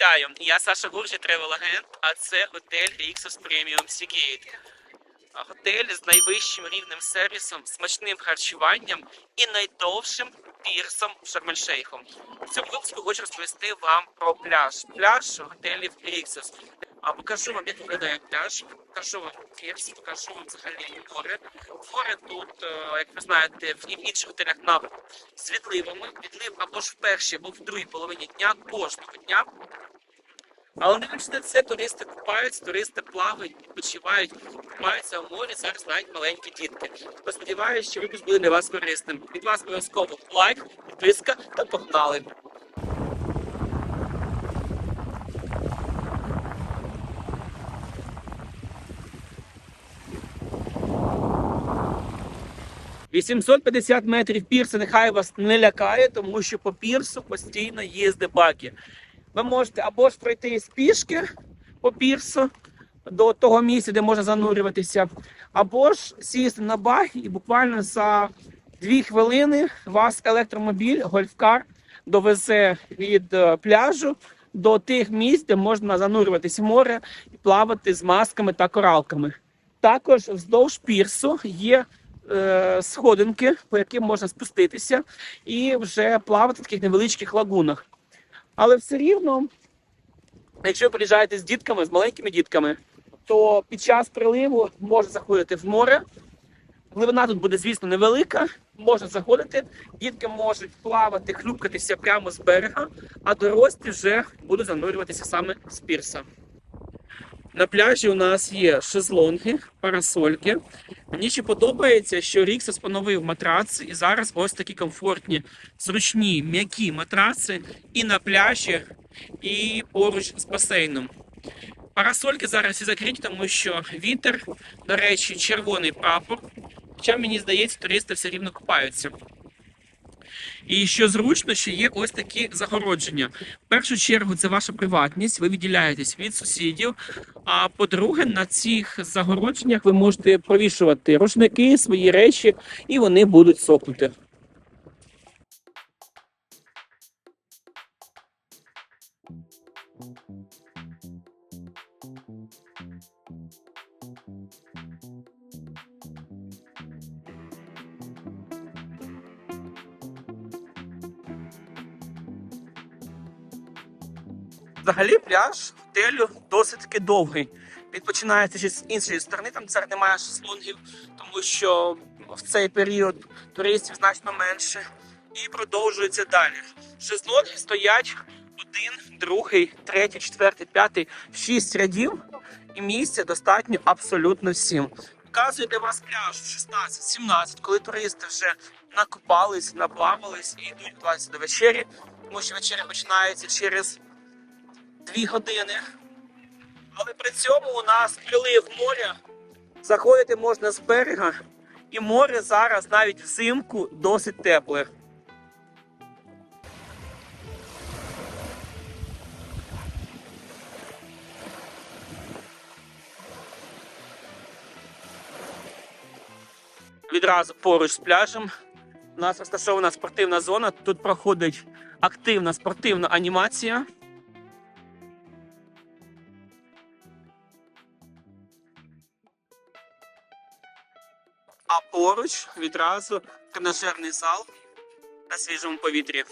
Вітаю! Я Саша Гуржі, тревел агент, а це готель Rixos Premium Seagate. Готель з найвищим рівнем сервісом, смачним харчуванням і найдовшим пірсом Шарм-ель-Шейхом. В цьому випуску хочу розповісти вам про пляж. Пляж готелів Rixos. А покажу вам, як виглядає пляж, покажу вам пірс, покажу вам взагалі море. Море тут, е, як ви знаєте, в інших готелях на з відливами. Відлив або ж в першій, або в другій половині дня кожного дня. Але не за це туристи купаються, туристи плавають, відпочивають, купаються в морі, зараз навіть маленькі дітки. Тож сподіваюся, що випуск буде для вас корисним. Від вас обов'язково лайк, підписка та погнали. «850 метрів пірса нехай вас не лякає, тому що по пірсу постійно їздить баки. Ви можете або ж пройти з пішки по пірсу до того місця, де можна занурюватися, або ж сісти на багі і буквально за дві хвилини вас електромобіль, гольфкар довезе від е, пляжу до тих місць, де можна занурюватись в море і плавати з масками та коралками. Також вздовж пірсу є е, сходинки, по яким можна спуститися і вже плавати в таких невеличких лагунах. Але все рівно, якщо ви приїжджаєте з дітками, з маленькими дітками, то під час приливу можна заходити в море. Глибина тут буде, звісно, невелика. Можна заходити, дітки можуть плавати, хлюпкатися прямо з берега, а дорослі вже будуть занурюватися саме з пірса. На пляжі у нас є шезлонги, парасольки. Мені ще подобається, що Ріксос поновив матраци, і зараз ось такі комфортні, зручні, м'які матраци і на пляжі, і поруч з басейном. Парасольки зараз всі закриті, тому що вітер, до речі, червоний прапор. Хоча мені здається, туристи все рівно купаються. І що зручно, що є ось такі загородження. В першу чергу це ваша приватність, ви відділяєтесь від сусідів. А по-друге, на цих загородженнях ви можете провішувати рушники, свої речі, і вони будуть сохнути. Взагалі пляж готелю досить таки довгий. Він починається з іншої сторони, там зараз немає шезлонгів, тому що в цей період туристів значно менше. І продовжується далі. Шезлонги стоять один, другий, третій, четвертий, п'ятий, шість рядів, і місця достатньо абсолютно всім. Показує для вас пляж 16-17, коли туристи вже накупались, наплавались і йдуть власне до вечері, тому що вечеря починається через дві години. Але при цьому у нас прилив моря. Заходити можна з берега, і море зараз навіть взимку досить тепле. Відразу поруч з пляжем у нас розташована спортивна зона. Тут проходить активна спортивна анімація. А поруч відразу тренажерний зал на свіжому повітрі.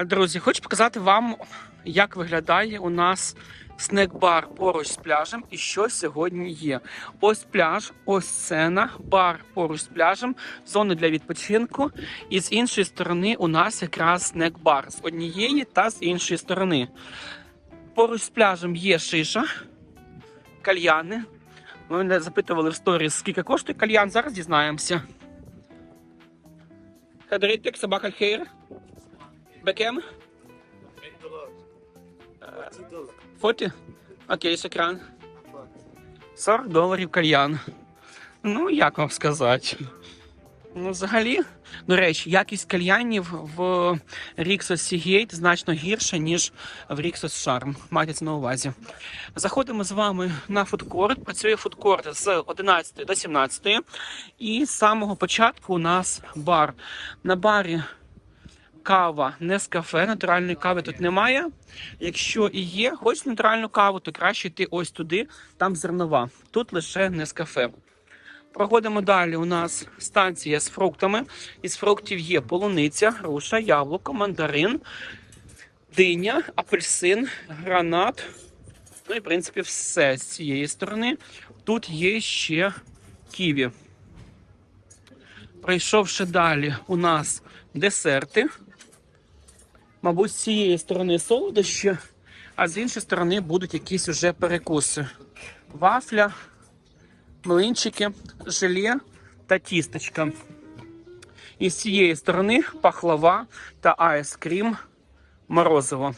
Друзі, хочу показати вам, як виглядає у нас снек-бар поруч з пляжем і що сьогодні є. Ось пляж, ось сцена, бар поруч з пляжем, зони для відпочинку. І з іншої сторони у нас якраз снек-бар з однієї та з іншої сторони. Поруч з пляжем є шиша, кальяни. Ми мене запитували в сторіс, скільки коштує кальян. Зараз дізнаємося. Хадритик, собака хейр. Бекем. 40? Окей, екран. 40 доларів кальян. Ну, як вам сказати. Ну, взагалі, до речі, якість кальянів в Rixos Seagate значно гірша, ніж в Rixos Charm. Майте це на увазі. Заходимо з вами на фудкорт. Працює фудкорт з 11 до 17. І з самого початку у нас бар. На барі кава не з кафе, натуральної кави тут немає. Якщо і є, хочеш натуральну каву, то краще йти ось туди, там зернова. Тут лише не з кафе. Проходимо далі. У нас станція з фруктами. Із фруктів є полуниця, груша, яблуко, мандарин, диня, апельсин, гранат. Ну і, в принципі, все з цієї сторони. Тут є ще ківі. Пройшовши далі, у нас десерти. Мабуть, з цієї сторони солодощі, а з іншої сторони будуть якісь уже перекуси. Вафля, млинчики, желе та тістечка. І з цієї сторони пахлава та айскрім морозиво.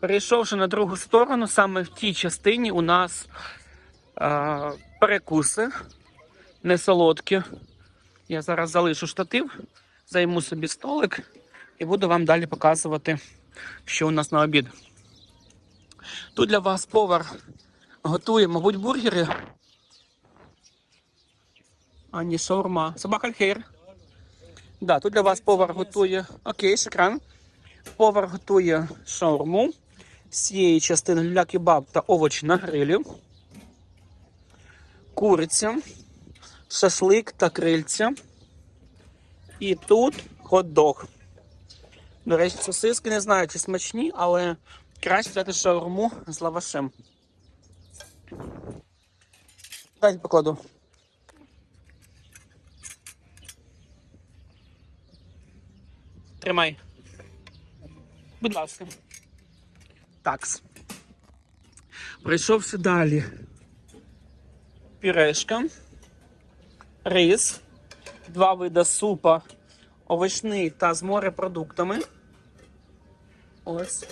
Перейшовши на другу сторону, саме в тій частині у нас е, перекуси не солодкі. Я зараз залишу штатив, займу собі столик і буду вам далі показувати, що у нас на обід. Тут для вас повар готує, мабуть, бургери. А ні, шаурма. Собака Альхейр. Да, тут для вас повар готує. Окей, шекран. Повар готує шаурму. З цієї частини люля кебаб та овочі на грилі. Куриця, шашлик та крильця. І тут хот-дог. До речі, сосиски не знаю, чи смачні, але краще взяти шаурму з лавашем. Дайте покладу. Тримай. Будь ласка. Такс. Пройшовши далі. Пюрешка, рис, два вида супа, овочний та з морепродуктами. Ось.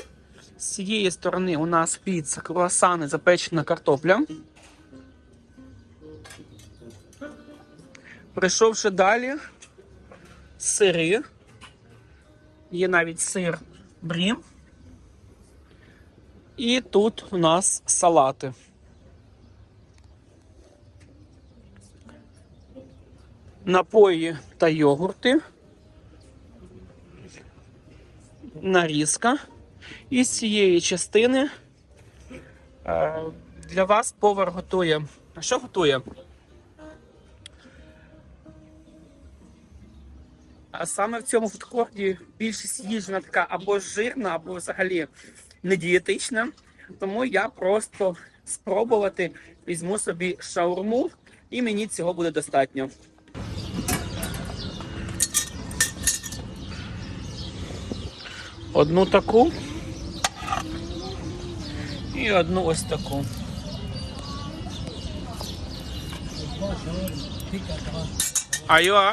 З цієї сторони у нас піца, круасани, запечена картопля. Прийшовши далі, сири. Є навіть сир брім. І тут у нас салати. Напої та йогурти. Нарізка. І з цієї частини е, для вас повар готує. А що готує? А саме в цьому фудкорті більшість їжі вона така або жирна, або взагалі не дієтична. Тому я просто спробувати візьму собі шаурму, і мені цього буде достатньо. Одну таку і одну ось таку. Айо.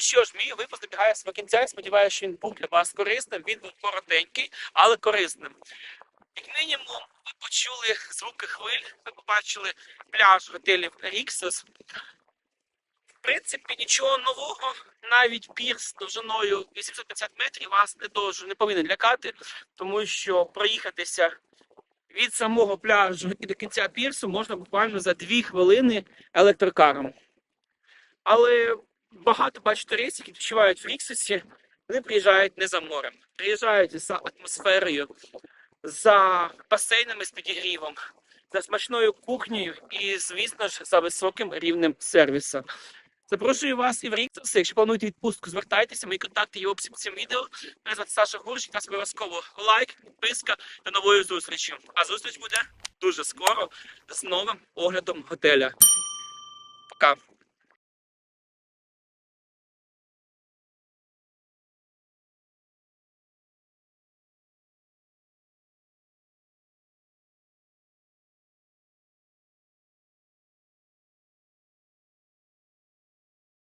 Що ж, мій випуск добігає свого кінця. Сподіваюся, що він був для вас корисним. Він був коротенький, але корисним. Як мінімум, ви почули звуки хвиль, ви побачили пляж готелів Ріксос. В принципі, нічого нового, навіть пірс довжиною 850 метрів вас не дуже не повинен лякати, тому що проїхатися від самого пляжу і до кінця пірсу можна буквально за 2 хвилини електрокаром. Але багато бачу туристів, які відчувають в Ріксосі, вони приїжджають не за морем, приїжджають за атмосферою, за басейнами з підігрівом, за смачною кухнею і, звісно ж, за високим рівнем сервісу. Запрошую вас і в Ріксос. Якщо плануєте відпустку, звертайтеся. Мої контакти є в цим відео. Мене звати Саша Гурчик. Нас обов'язково лайк, підписка та нової зустрічі. А зустріч буде дуже скоро з новим оглядом готеля. Пока.